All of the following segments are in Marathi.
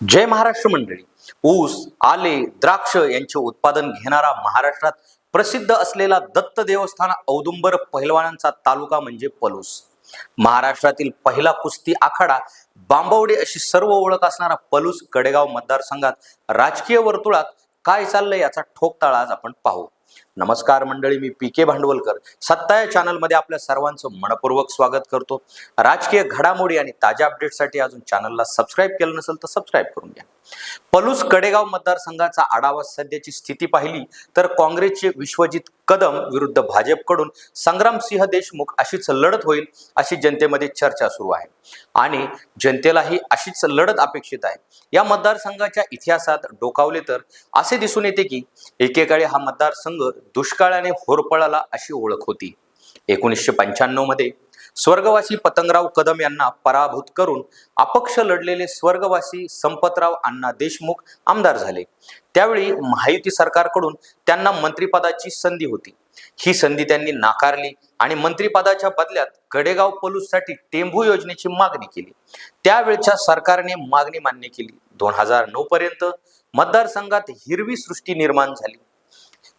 जय महाराष्ट्र मंडळी. ऊस आले द्राक्ष यांचे उत्पादन घेणारा महाराष्ट्रात प्रसिद्ध असलेला दत्त देवस्थान औदुंबर पहिलवानांचा तालुका म्हणजे पलूस. महाराष्ट्रातील पहिला कुस्ती आखाडा बांबवडे अशी सर्व ओळख असणारा पलूस कडेगाव मतदारसंघात राजकीय वर्तुळात काय चाललंय याचा ठोकताळा आज आपण पाहू. नमस्कार मंडळी मी पी के भांडवलकर. सत्ता या चॅनलमध्ये आपल्या सर्वांचं मनपूर्वक स्वागत करतो. राजकीय घडामोडी आणि ताज्या अपडेटसाठी अजून चॅनलला सबस्क्राईब केलं नसेल तर सबस्क्राईब करून घ्या. पलूस कडेगाव मतदारसंघाचा आढावा सध्याची स्थिती पाहिली तर काँग्रेसचे विश्वजित कदम विरुद्ध भाजपकडून संग्रामसिंह देशमुख अशीच लढत होईल अशी जनतेमध्ये चर्चा सुरू आहे. आणि जनतेलाही अशीच लढत अपेक्षित आहे. या मतदारसंघाच्या इतिहासात डोकावले तर असे दिसून येते की एकेकाळी हा मतदारसंघ दुष्काळाने होरपळाला अशी ओळख होती. एकोणीसशे पंच्याण्णवमध्ये स्वर्गवासी पतंगराव कदम यांना पराभूत करून अपक्ष लढलेले स्वर्गवासी संपतराव अण्णा देशमुख आमदार झाले. त्यावेळी महायुती सरकारकडून त्यांना मंत्रिपदाची संधी होती. ही संधी त्यांनी नाकारली आणि मंत्रिपदाच्या बदल्यात कडेगाव पलूससाठी टेंभू योजनेची मागणी केली. त्यावेळच्या सरकारने मागणी मान्य केली. दोन हजार नऊ पर्यंत मतदारसंघात हिरवी सृष्टी निर्माण झाली.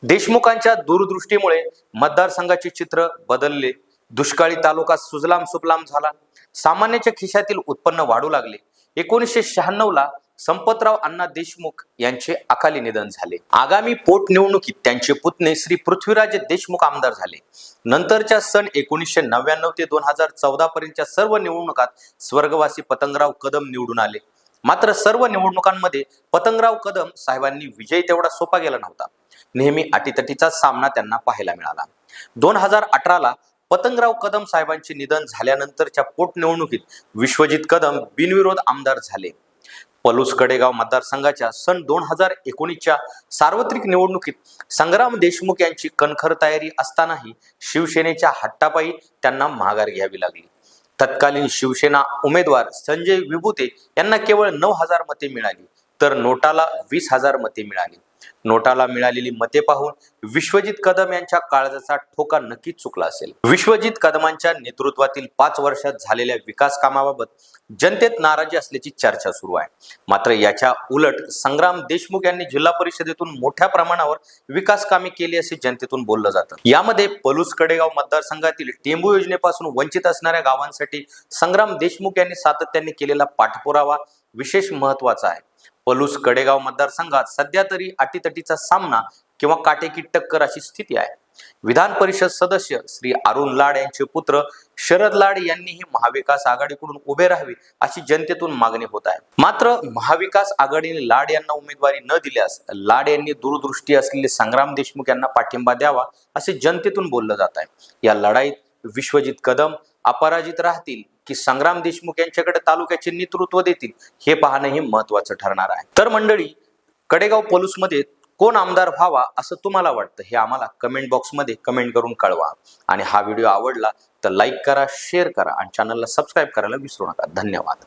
देशमुखांच्या दूरदृष्टीमुळे मतदारसंघाचे चित्र बदलले. दुष्काळी तालुका सुजलाम सुफलाम झाला. सामान्याच्या खिशातील उत्पन्न वाढू लागले. एकोणीसशे शहाण्णव ला संपतराव अण्णा देशमुख यांचे अकाली निधन झाले. आगामी पोटनिवडणुकीत त्यांचे पुतणे श्री पृथ्वीराज देशमुख आमदार झाले. नंतरच्या सन एकोणीसशे नव्याण्णव ते दोन हजार चौदा पर्यंतच्या सर्व निवडणुकात स्वर्गवासी पतंगराव कदम निवडून आले. मात्र सर्व निवडणुकांमध्ये पतंगराव कदम साहेबांनी विजय तेवढा सोपा गेला नव्हता. नेहमी अटीतटीचा सामना त्यांना पाहायला मिळाला. दोन हजार अठराला पतंगराव कदम साहेबांचे निधन झाल्यानंतरच्या पोटनिवडणुकीत विश्वजित कदम बिनविरोध आमदार झाले. पलूस कडेगाव मतदारसंघाच्या सन दोन हजार एकोणीसच्या सार्वत्रिक निवडणुकीत संग्राम देशमुख यांची कणखर तयारी असतानाही शिवसेनेच्या हट्टापायी त्यांना माघार घ्यावी लागली. तत्कालीन शिवसेना उमेदवार संजय विभूते यांना केवळ नऊ हजार मते मिळाली तर नोटाला वीस हजार मते मिळाली. नोटाला मिळालेली मते पाहून विश्वजित कदम यांच्या काळजाचा ठोका नक्कीच चुकला असेल. विश्वजित कदमांच्या नेतृत्वातील पाच वर्षात झालेल्या विकास कामाबाबत जनतेत नाराजी असल्याची चर्चा सुरू आहे. मात्र याच्या उलट संग्राम देशमुख यांनी जिल्हा परिषदेतून मोठ्या प्रमाणावर विकास कामे केली असे जनतेतून बोललं जातं. यामध्ये पलूस कडेगाव मतदारसंघातील टेंबू योजनेपासून वंचित असणाऱ्या गावांसाठी संग्राम देशमुख यांनी सातत्याने केलेला पाठपुरावा विशेष महत्त्वाचा आहे. पलूस कडेगाव मतदारसंघात सध्या तरी अटीतटीचा सामना किंवा काटेकी टक्कर अशी स्थिती आहे. विधान परिषद सदस्य श्री अरुण लाड यांचे पुत्र शरद लाड यांनीही महाविकास आघाडीकडून उभे राहावे अशी जनतेतून मागणी होत आहे. मात्र महाविकास आघाडीने लाड यांना उमेदवारी न दिल्यास लाड यांनी दूरदृष्टी असलेले संग्राम देशमुख यांना पाठिंबा द्यावा असे जनतेतून बोललं जात आहे. या लढाईत विश्वजित कदम अपराजित राहतील की संग्राम देशमुख यांच्याकडे तालुक्याचे नेतृत्व देतील हे पाहणंही महत्वाचं ठरणार आहे. तर मंडळी कडेगाव पोलूसमध्ये कोण आमदार व्हावा असं तुम्हाला वाटतं हे आम्हाला कमेंट बॉक्समध्ये कमेंट करून कळवा. आणि हा व्हिडिओ आवडला तर लाईक करा शेअर करा आणि चॅनलला सबस्क्राईब करायला विसरू नका. धन्यवाद.